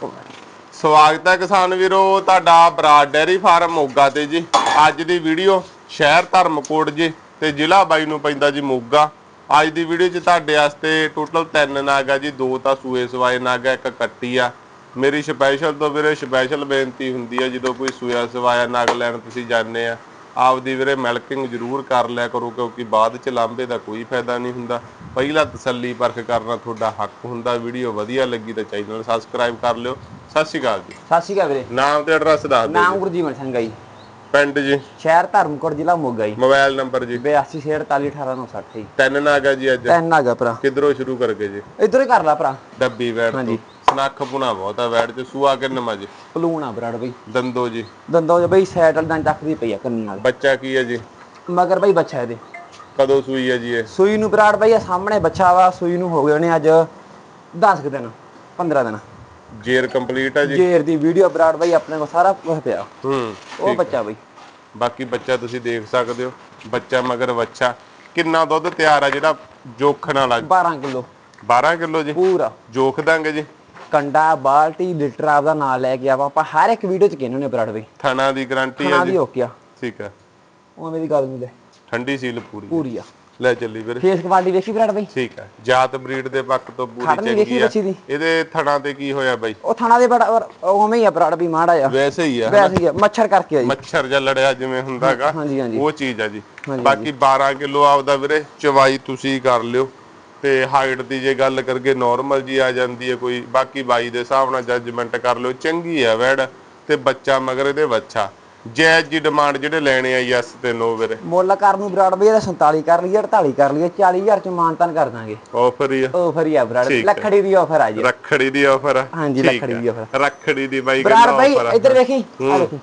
ਸਵਾਗਤ ਹੈ ਕਿਸਾਨ ਵੀਰੋ, ਤੁਹਾਡਾ ਬਰਾਡ ਡੈਰੀ ਫਾਰਮ ਮੋਗਾ ਤੇ ਜੀ। ਅੱਜ ਦੀ ਵੀਡੀਓ ਸ਼ਹਿਰ ਧਰਮਕੋਟ ਜੀ ਤੇ ਜ਼ਿਲ੍ਹਾ ਬਾਈ ਨੂੰ ਪੈਂਦਾ ਜੀ ਮੋਗਾ। ਅੱਜ ਦੀ ਵੀਡੀਓ 'ਚ ਤੁਹਾਡੇ ਵਾਸਤੇ ਟੋਟਲ ਤਿੰਨ ਨਾਗ ਆ ਜੀ, ਦੋ ਤਾਂ ਸੂਏ ਸਵਾਏ ਨਾਗ ਆ ਇੱਕ ਕੱਟੀ ਆ। ਮੇਰੀ ਸਪੈਸ਼ਲ ਤੋਂ ਵੀਰੇ ਸਪੈਸ਼ਲ ਬੇਨਤੀ ਹੁੰਦੀ ਆ, ਜਦੋਂ ਕੋਈ ਸੂਆ ਸਵਾਇਆ ਨਾਗ ਲੈਣ ਤੁਸੀਂ ਜਾਂਦੇ ਆ, ਆਪਦੀ ਵੀਰੇ ਮਿਲਕਿੰਗ ਜ਼ਰੂਰ ਕਰ ਲਿਆ ਕਰੋ, ਕਿਉਂਕਿ ਬਾਅਦ ਚ ਲਾਂਬੇ ਦਾ ਕੋਈ ਫਾਇਦਾ ਨਹੀਂ ਹੁੰਦਾ। ਪਹਿਲਾਂ ਤਸੱਲੀ ਪਰਖ ਕਰਨਾ ਤੁਹਾਡਾ ਹੱਕ ਹੁੰਦਾ ਵੀਡੀਓ ਵਧੀਆ ਲੱਗੀ ਤਾਂ ਚੈਨਲ ਸਬਸਕ੍ਰਾਈਬ ਕਰ ਲਿਓ। ਸਤਿ ਸ਼੍ਰੀ ਅਕਾਲ ਜੀ। ਸਤਿ ਸ਼੍ਰੀ ਅਕਾਲ ਵੀਰੇ। ਨਾਮ ਤੇ ਐਡਰੈਸ ਦੱਸ ਦਿਓ ਨਾਮ ਗੁਰਜੀਵਨ ਸਿੰਘ ਜੀ। ਪਿੰਡ ਜੀ। ਸ਼ਹਿਰ ਧਰਮਕੋਟ ਜ਼ਿਲ੍ਹਾ ਮੋਗਾ ਜੀ। ਮੋਬਾਈਲ ਨੰਬਰ ਜੀ। 8248188960 ਜੀ। ਤਿੰਨ ਨਾਗ ਜੀ ਅੱਜ। ਤਿੰਨ ਗਿਆ ਭਰਾ। ਕਿੱਧਰੋਂ ਸ਼ੁਰੂ ਕਰਕੇ ਜੀ? ਇਧਰ ਹੀ ਕਰ ਲਾ ਭਰਾ। ਡੱਬੀ ਵੈੜ ਤੋਂ। ਹਾਂਜੀ। ਸਨੱਖ ਪੁਣਾ ਬਹੁਤ ਆ ਵੈੜ ਚ। ਸੂਆ ਕਿੰਨਮਾ ਜੀ? ਪਲੂਣ ਬਰਾੜ ਬਈ। ਦੰਦੋ ਜੀ। ਦੰਦੋਂ ਜੇ ਬਈ ਸੈਟਲ ਦਾ ਚੱਕਦੀ ਪਈ ਆ ਕੰਨੀ ਨਾਲ। ਬੱਚਾ ਕੀ ਹੈ ਜੀ? ਮਗਰ ਬਈ ਬੱਚਾ ਇਹਦੇ। ਕਦੋਂ ਸੂਈ ਹੈ ਜੀ ਇਹ? ਸੂਈ ਨੂੰ ਬਰਾੜ ਬਈ ਆ ਸਾਹਮਣੇ ਬੱਚਾ ਵਾ ਸੂਈ ਨੂੰ ਹੋ ਗਏ ਨੇ ਅੱਜ 10 ਕੁ ਦਿਨ 15 ਦਿਨ। ਜੇਰ ਕੰਪਲੀਟ ਹੈ ਜੀ? ਜੇਰ ਦੀ ਵੀਡੀਓ ਬਰਾੜ ਬਈ ਆਪਣੇ ਕੋਲ ਸਾਰਾ ਕੁਝ ਪਿਆ। ਹੂੰ ਉਹ ਬੱਚਾ ਬਈ। ਬਾਕੀ ਬੱਚਾ ਤੁਸੀਂ ਦੇਖ ਸਕਦੇ ਹੋ ਬੱਚਾ ਮਗਰ ਬੱਚਾ ਕਿੰਨਾ ਦੁੱਧ ਤਿਆਰ ਆ ਜਿਹੜਾ ਜੋਖਣ ਵਾਲਾ? 12 ਕਿਲੋ। 12 ਕਿਲੋ ਜੀ? ਪੂਰਾ। ਜੋਖ ਦਾਂਗੇ ਜੀ? ਕੰਡਾ ਬਾਲਟੀ ਲੀਟਰ ਆਪਦਾ ਨਾਂ ਲੈ ਕੇ ਆਵਾ। ਆਪਾਂ ਹਰ ਇੱਕ ਵੀਡੀਓ ਚ ਕਹਿੰਦੇ ਨੇ ਬਰਾੜ ਬਈ। ਥਣਾ ਦੀ ਗਾਰੰਟੀ ਹੈ ਜੀ। ਦੀ ਓਕਿਆ ਠੀਕ ਹੈ ਉਹ ਮੇਰੀ ਗੱਲ ਨਹੀਂ ਲੈ। ਠੰਡੀ ਸੀਲ ਪੂਰੀ ਪੂਰੀ ਆ। ਲੈ ਚੱਲੀ ਵੀਰੇ। ਫੇਸ ਕੁਆਲਿਟੀ ਵੇਖੀ ਬਰਾੜ ਬਈ? ਠੀਕ ਹੈ। ਜਾਤ ਬਰੀਡ ਦੇ ਪੱਖ ਤੋਂ ਪੂਰੀ ਚੰਗੀ ਆ। ਇਹਦੇ ਥਣਾ ਤੇ ਕੀ ਹੋਇਆ ਬਾਈ? ਉਹ ਥਾਣਾ ਦੇ ਬੜਾ ਉਵੇਂ ਹੀ ਆ ਬਰਾੜ ਵੀ ਮਾੜਾ ਆ ਵੈਸੇ ਹੀ ਆ ਵੈਸੇ ਹੀ ਆ। ਮੱਛਰ ਕਰਕੇ ਆ ਜੀ। ਮੱਛਰ ਜਾਂ ਲੜਿਆ ਜਿਵੇਂ ਹੁੰਦਾਗਾ ਹਾਂਜੀ ਹਾਂਜੀ। ਉਹ ਚੀਜ਼ ਆ ਜੀ। ਬਾਕੀ 12 ਕਿਲੋ ਆਪਦਾ ਵੀਰੇ ਚਵਾਈ ਤੁਸੀਂ ਕਰ ਲਿਓ। ਤੇ ਹਾਈਟ ਦੀ ਜੇ ਗੱਲ ਕਰਗੇ ਨਾਰਮਲ ਜੀ ਆ ਜਾਂਦੀ ਹੈ ਕੋਈ। ਬਾਕੀ ਬਾਈ ਦੇ ਹਿਸਾਬ ਨਾਲ ਜੱਜਮੈਂਟ ਕਰ ਲਿਓ। ਚੰਗੀ ਆ ਵੈੜ। ਤੇ ਬੱਚਾ ਮਗਰ ਇਹਦੇ ਬੱਚਾ ਜੈਜ ਜੀ ਡਿਮਾਂਡ ਜਿਹੜੇ ਲੈਣੇ ਆ ਯੈਸ ਤੇ ਨੋ ਵੀਰੇ। ਮੁੱਲ ਕਰਨ ਨੂੰ ਬਈ ਇਹਦਾ 47 ਕਰ ਲਈਏ 48 ਕਰ ਲਈਏ 40000 ਚ ਮਾਨਤਨ ਕਰ ਦਾਂਗੇ। ਆਫਰ ਹੀ ਆ। ਆਫਰ ਹੀ ਆ ਹੈ। ਲੱਖੜੀ ਦੀ ਆਫਰ ਆ ਜੀ। ਰੱਖੜੀ ਦੀ ਆਫਰ ਆ। ਹਾਂਜੀ, ਆ। ਦੀ offer ਰੱਖੜੀ ਦੀ ਬਾਈ ਕਹਿੰਦਾ ਬਈ ਇੱਧਰ ਵੇਖੀ ਆ ਵੇਖੀ।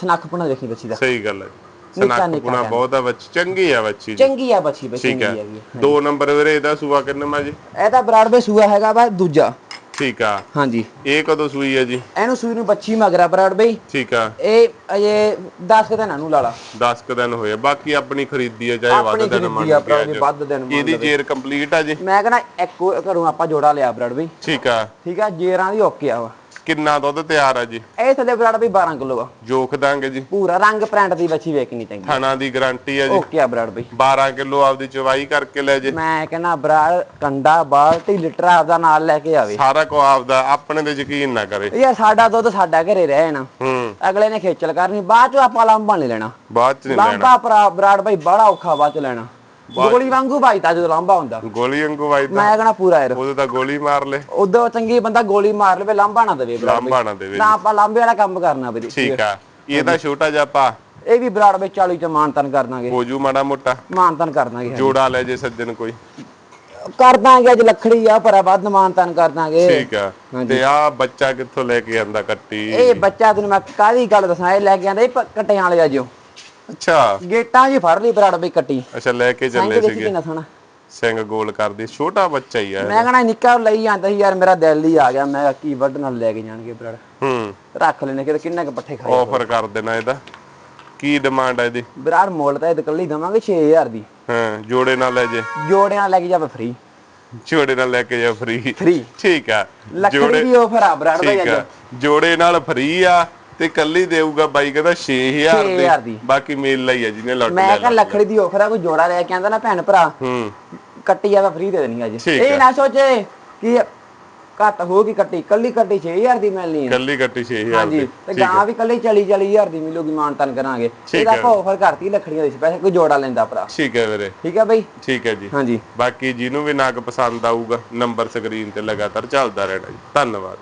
ਸਨੱਖ ਪੁਣਾ ਵੇਖੀ ਬੱਚੀ ਦਾ। ਸਹੀ ਗੱਲ ਹੈ ਸਨੱਖ ਪੁਣਾ। ਬਹੁਤ ਆ ਬੱਚੀ ਚੰਗੀ ਆ ਬੱਚੀ ਜੀ। ਚੰਗੀ ਆ ਬੱਚੀ ਠੀਕ ਚੰਗੀ ਆ। ਦੋ ਨੰਬਰ ਵੀਰੇ ਇਹਦਾ ਸੂਆ ਕਿੰਨਾ ਜੀ? ਇਹਦਾ ਬਰਾੜ ਬਈ ਸੂਆ ਹੈਗਾ ਵਾ ਦੂਜਾ। ਠੀਕ ਆ। ਹਾਂਜੀ। ਇਹ ਕਦੋਂ ਸੂਈ ਹੈ ਜੀ? ਇਹਨੂੰ ਸੂਈ ਨੂੰ ਬੱਚੀ ਮਗਰਾ ਬਰਾੜ ਬਈ। ਠੀਕ ਆ। ਇਹ ਅਜੇ 10 ਕੁ ਦਿਨਾਂ ਨੂੰ ਲਾ ਲਾ 10 ਕ ਦਿਨ ਹੋਏ। ਬਾਕੀ ਆਪਣੀ ਖਰੀਦੀ ਹੈ ਚਾਹੇ ਵੱਧ ਦਿਨ ਮੰਨ ਕੇ। ਵੱਧ ਦਿਨ ਮੰਨ ਇਹਦੀ ਜੇਰ ਕੰਪਲੀਟ ਆ ਜੀ? ਮੈਂ ਕਹਿੰਦਾ ਇੱਕੋ ਘਰੋਂ ਆਪਾਂ ਜੋੜਾ ਲਿਆ ਬਰਾੜ ਬਈ। ਠੀਕ ਆ। ਠੀਕ ਆ? ਜੇਰਾਂ ਦੀ ਓਕੇ ਆ ਵਾ। ਕਿੰਨਾ ਦੁੱਧ ਤਿਆਰ ਆ ਜੀ? ਇਹ ਥੱਲੇ ਬਰਾੜ ਬਈ 12 ਕਿਲੋ ਆ। ਜੋਖ ਦਾਂਗੇ ਜੀ। ਪੂਰਾ ਰੰਗ ਪ੍ਰਿੰਟ ਦੀ ਬੱਚੀ ਵੇਖਣੀ ਚਾਹੀਦੀ ਥਾਣਾ ਦੀ ਗਾਰੰਟੀ ਆ ਜੀ। ਓਕੇ ਆ ਬਰਾੜ ਬਈ। 12 ਕਿਲੋ ਆਪਦੀ ਚਵਾਈ ਕਰਕੇ ਲੈ ਜੇ। ਮੈਂ ਕਹਿੰਦਾ ਬਰਾੜ ਕੰਡਾ ਬਾਲਟੀ ਲੀਟਰ ਆਪਦਾ ਨਾਲ ਲੈ ਕੇ ਆਵੇ। ਸਾਰਾ ਕੋ ਆਪਦਾ ਆਪਣੇ ਤੇ ਯਕੀਨ ਨਾ ਕਰੇ। ਯਾਰ ਸਾਡਾ ਦੁੱਧ ਸਾਡਾ ਘਰੇ ਰਹਿ ਨਾ। ਹੂੰ। ਅਗਲੇ ਨੇ ਖੇਚਲ ਕਰਨੀ ਬਾਅਦ ਚ ਆਪਾਂ ਲਾਂਬਾ ਨਹੀਂ ਲੈਣਾ। ਬਾਅਦ ਚ ਨਹੀਂ ਲੈਣਾ। ਲਾਂਬਾ ਬਰਾੜ ਬਈ ਬੜਾ ਔਖਾ ਬਾਅਦ ਚ ਲੈਣਾ। ਗੋਲੀ ਵਾਂਗੂ ਤਾਂ ਜਦੋਂ ਲਾਂਬਾ ਹੁੰਦਾ। ਗੋਲੀ ਵਾਂਗੂ ਤਾਂ ਮੈਂ ਕਹਿੰਦਾ ਪੂਰਾ ਯਾਰ। ਉਹਦੇ ਤਾਂ ਗੋਲੀ ਮਾਰ ਲੈ। ਉਦੋਂ ਚੰਗੀ ਬੰਦਾ ਗੋਲੀ ਮਾਰ ਲਵੇ ਲਾਂਬਾ ਨਾ ਦੇਵੇ ਲਾਂਭਾ ਨਾ ਦੇਵੇ ਨਾ ਆਪਾਂ ਲਾਂਬੇ ਵਾਲਾ ਕੰਮ ਕਰਨਾ ਵੀਰੇ। ਠੀਕ ਆ। ਇਹਦਾ ਛੋਟਾ ਜਿਹਾ ਪਾ ਇਹ ਵੀ ਬਰਾੜ ਵਿੱਚ 40 ਚ ਮਾਨਤਨ ਕਰ ਦਾਂਗੇ। ਹੋ ਜੂ ਮਾੜਾ ਮੋਟਾ। ਮਾਨਤਨ ਕਰ ਦਾਂਗੇ ਜੋੜਾ ਲੈ ਜੇ ਸੱਜਣ ਕੋਈ। ਕਰ ਦਾਂਗੇ ਅੱਜ ਲੱਖੜੀ ਆ ਪਰ ਵੱਧ ਮਾਨਤਨ ਕਰ ਦਾਂਗੇ। ਠੀਕ ਆ। ਤੇ ਆ ਬੱਚਾ ਕਿੱਥੋਂ ਲੈ ਕੇ ਆਂਦਾ ਕੱਟੀ? ਇਹ ਬੱਚਾ ਤੈਨੂੰ ਮੈਂ ਕਾਹਦੀ ਗੱਲ ਦੱਸਾਂ ਇਹ ਲੈ ਕੇ ਆਂਦਾ ਇਹ ਕੱਟਿਆਂ ਵਾਲੇ ਆ ਜਿਓ। ਅੱਛਾ। ਗੇਟਾਂ 'ਚ ਫੜ ਲਈ ਬਰਾੜ ਬਈ ਕੱਟੀ। ਅੱਛਾ ਲੈ ਕੇ ਚੱਲੇ ਸੀਗੇ। ਕਿੰਨਾ ਸੋਹਣਾ ਸਿੰਘ ਗੋਲ ਕਰਦੀ। ਛੋਟਾ ਬੱਚਾ ਹੀ ਆ। ਮੈਂ ਕਹਣਾ ਨਿੱਕਾ ਲਈ ਜਾਂਦਾ ਸੀ ਯਾਰ ਮੇਰਾ ਦਿਲ ਹੀ ਆ ਗਿਆ। ਮੈਂ ਕੀ ਵੱਢ ਨਾਲ ਲੈ ਕੇ ਜਾਣਗੇ ਬਰਾੜ ਹੂੰ। ਰੱਖ ਲੈਣੇ ਕਿ ਕਿੰਨੇ ਕ ਪੱਠੇ ਖਾਏ ਆਫਰ ਕਰ ਦੇਣਾ ਇਹਦਾ। ਕੀ ਡਿਮਾਂਡ ਹੈ ਇਹਦੀ? ਬਰਾੜ ਮੁੱਲ ਤਾਂ ਇਹ ਕੱਲੀ ਦਵਾਂਗੇ 6000 ਦੀ। ਹਾਂ ਜੋੜੇ ਨਾਲ ਲੈ ਜੇ। ਜੋੜਿਆਂ ਨਾਲ ਲੈ ਕੇ ਜਾਵੇ ਫ੍ਰੀ ਜੋੜੇ ਨਾਲ ਲੈ ਕੇ ਜਾ ਫ੍ਰੀ ਫ੍ਰੀ ਠੀਕ ਆ। ਲੱਖੜੀ ਦੀ ਆਫਰ ਆ ਬਰਾੜ ਦਾ ਜੋੜੇ ਨਾਲ ਫ੍ਰੀ ਆ। ਤੇ ਕੱਲੀ ਦੇਊਗਾ ਬਾਈ ਕਹਿੰਦਾ 6000 6000 ਦੇ। ਬਾਕੀ ਮੇਲ ਲਈ ਆ ਜਿਹਨੇ ਲੁੱਟ ਮੈਂ ਲਿਆ ਕਿਹਾ ਲੱਖੜੀ ਦੀ ਆਫਰ ਆ ਕੋਈ ਜੋੜਾ ਲੈ ਕੇ ਆਂਦਾ ਨਾ ਭੈਣ ਭਰਾ। ਹੂੰ। ਕੱਟੀ ਜਾਵੇ ਫ੍ਰੀ ਦੇ ਦੇਣੀ ਅੱਜ। ਇਹ ਆ। ਨਾ ਸੋਚੇ ਕਿ ਘੱਟ ਹੋਗੀ ਕੱਟੀ ਕੱਲੀ ਕੱਟੀ 6000 ਦੀ ਮਿਲਣੀ ਆ। ਕੱਲੀ ਕੱਟੀ 6000 ਹਾਂਜੀ ਦੀ। ਤੇ ਗਾਂ ਵੀ ਕੱਲੀ 40 40000 ਦੀ ਮਿਲੂਗੀ ਮਾਨਤਨ ਕਰਾਂਗੇ। ਇਹਦਾ ਹੈ। ਆਪਾਂ ਆਫਰ ਕਰਤੀ ਲੱਖੜੀਆਂ ਦੀ ਸਪੈਸ਼ਲ ਕੋਈ ਜੋੜਾ ਲੈਂਦਾ ਭਰਾ। ਠੀਕ ਹੈ ਵੀਰੇ। ਠੀਕ ਹੈ ਬਈ? ਠੀਕ ਹੈ ਜੀ। ਹਾਂਜੀ। ਬਾਕੀ ਜਿਹਨੂੰ ਵੀ ਨਾਗ ਪਸੰਦ ਆਊਗਾ ਨੰਬਰ ਸਕਰੀਨ ਤੇ ਲਗਾਤਾਰ ਚੱਲਦਾ ਰਹਿਣਾ ਜੀ। ਧੰਨਵਾਦ।